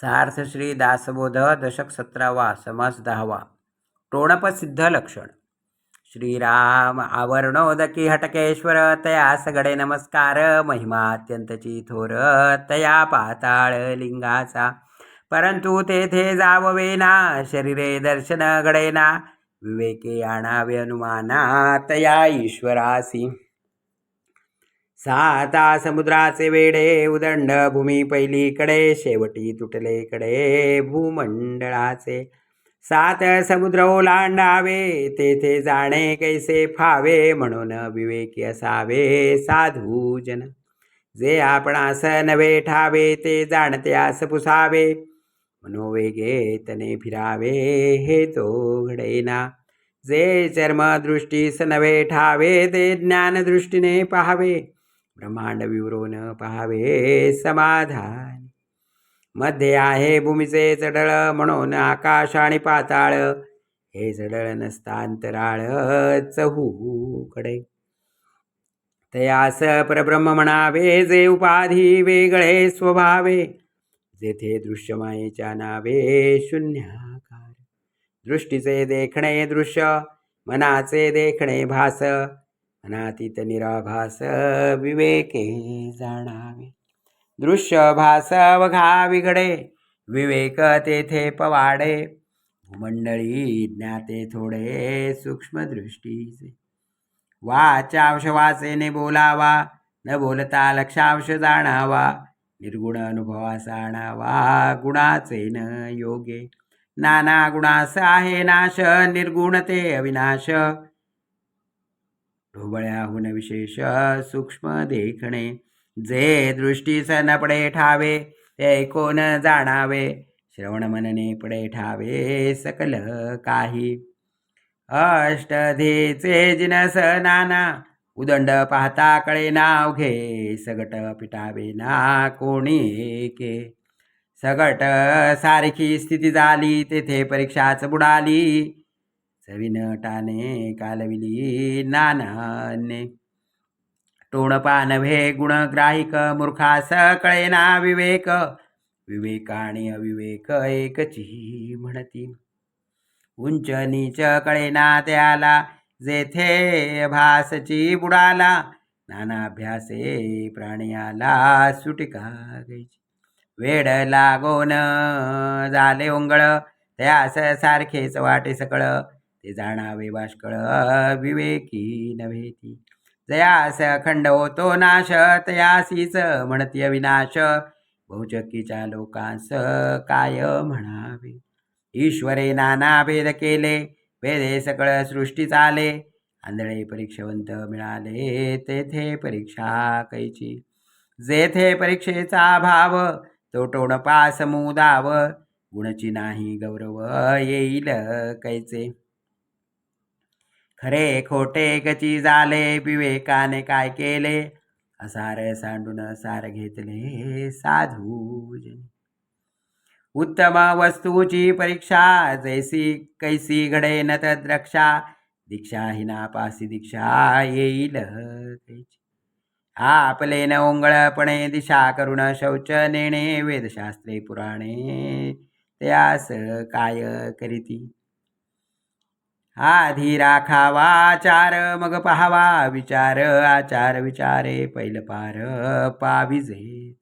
सार्थ श्री दासबोध दशक सतरावा समास दहावा टोणपसिद्ध लक्षण श्रीराम आवरणोदकी हटकेश्वर तया सगडे नमस्कार. महिमा अत्यंतची थोर तया पाताळ लिंगाचा. परंतु तेथे जाववेना शरीरे दर्शन घडेना विवेके आणावे अनुमाना तया ईश्वरासी. साता समुद्राचे वेडे उदंड भूमी पहिलीकडे शेवटी तुटले कडे भूमंडळाचे. सात समुद्र ओलांडावे तेथे जाणे कैसे फावे म्हणून विवेकी असावे साधू जन जे आपणास नवे ठावे ते जाणत्यास पुसावे. मनोवेगे तने फिरावे हे तो घडेना जे चर्मदृष्टीस नवे ठावे ते ज्ञानदृष्टीने पाहावे. ब्रह्मांड विवरून पहावे समाधान. मध्ये आहे भूमीचे चढळ म्हणून आकाश आणि पाताळ. हे चढळ नसतांतराळ चहूकडे. तयास परब्रह्म म्हणावे जे उपाधी वेगळे स्वभावे. जेथे दृश्यमायेच्या नावे शून्याकार. दृष्टीचे देखणे दृश्य मनाचे देखणे भास. अनातीत निराभास विवेके जाणावे। दृश्य भास वघा विघडे विवेक तेथे पवाडे। भूमंडळी ज्ञाते थोडे सूक्ष्मदृष्टीचे। वाचांश वाचेने बोलावा न बोलता लक्षांश जाणावा। निर्गुण अनुभवास आणावा गुणाचे न योगे। नाना गुणास आहे नाश निर्गुण ते अविनाश। ढोबळ्याहून विशेष सूक्ष्म देखणे. जे दृष्टीस न पडे ठावे ते ऐकून जाणावे? श्रवण मनने पडे ठावे सकल काही. अष्टधेचे जिनस नाना उदंड पाहता कळे नाव घे. सगट पिटावे ना कोणी के. सगट सारखी स्थिती झाली तेथे परीक्षाच बुडाली. चवीन टाने कालविली नानाने टोणपा नव्हे गुणग्राहिक मूर्खास कळेना विवेक विवेक. आणि अविवेक एकची म्हणती. उंच नीच कळेना त्याला जेथे भासची बुडाला नाना अभ्यासे आला सुटिका घ्यायची वेड लागोन झाले ओंगळ त्यास सारखेच वाटे सकळ ते जाणावे बाष्कळ विवेकी नव्हेती जयास अखंड होतो नाश तयासीच म्हणती अविनाश. बहुचकीच्या लोकांस काय म्हणावे? ईश्वरे नाना भेद केले भेदे सकळ सृष्टी चाले. आंधळे परीक्षवंत मिळाले तेथे परीक्षा कैची. जेथे परीक्षेचा भाव तो टोणपा समुदाव गुणची नाही गौरव येईल कैचे. खरे खोटे गची झाले? विवेकाने काय केले? असार सांडून सार घेतले साधू उत्तम वस्तूची परीक्षा जैसी कैसी घडे न द्रक्षा दीक्षा हिना पासी दीक्षा येईल आपले न ओंगळपणे दिशा करुण शौच नेणे वेदशास्त्रे पुराणे त्यास काय करीती? आधी राखावा आचार मग पहावा विचार आचार विचारे पैल पार पाविजे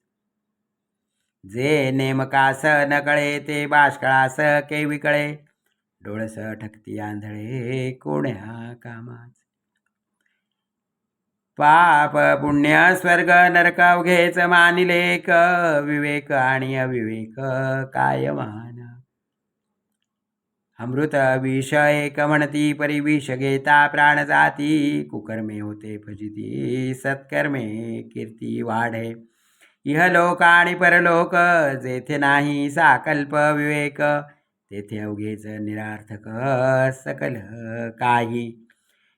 जे नेमकास नकळे ते बाष्कळास के विकळे. डोळस ठकती आंधळे कोण्या कामाच पाप पुण्य स्वर्ग नरक अवघेच मानिलेक विवेक आणि अविवेक काय मान अमृत विष एक म्हणती परी घेता प्राण जाती कुकर्मे होते फजिती सत्कर्मे कीर्ती वाढे। इहलोक आणि परलोक जेथे नाही साकल्प विवेक तेथे अवघेच निरार्थक सकल काही।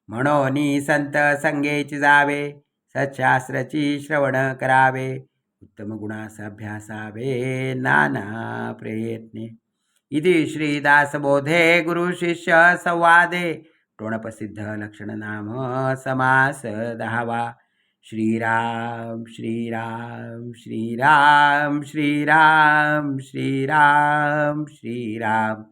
म्हणून संत संगेची जावे सच्छास्त्रची श्रवण करावे उत्तम गुणास अभ्यासावे नाना प्रयत्ने। इति श्रीदासबोधे गुरुशिष्य संवादे। टोणप्रसिद्ध समास दहावा श्रीराम श्रीराम श्रीराम श्रीराम श्रीराम श्रीराम।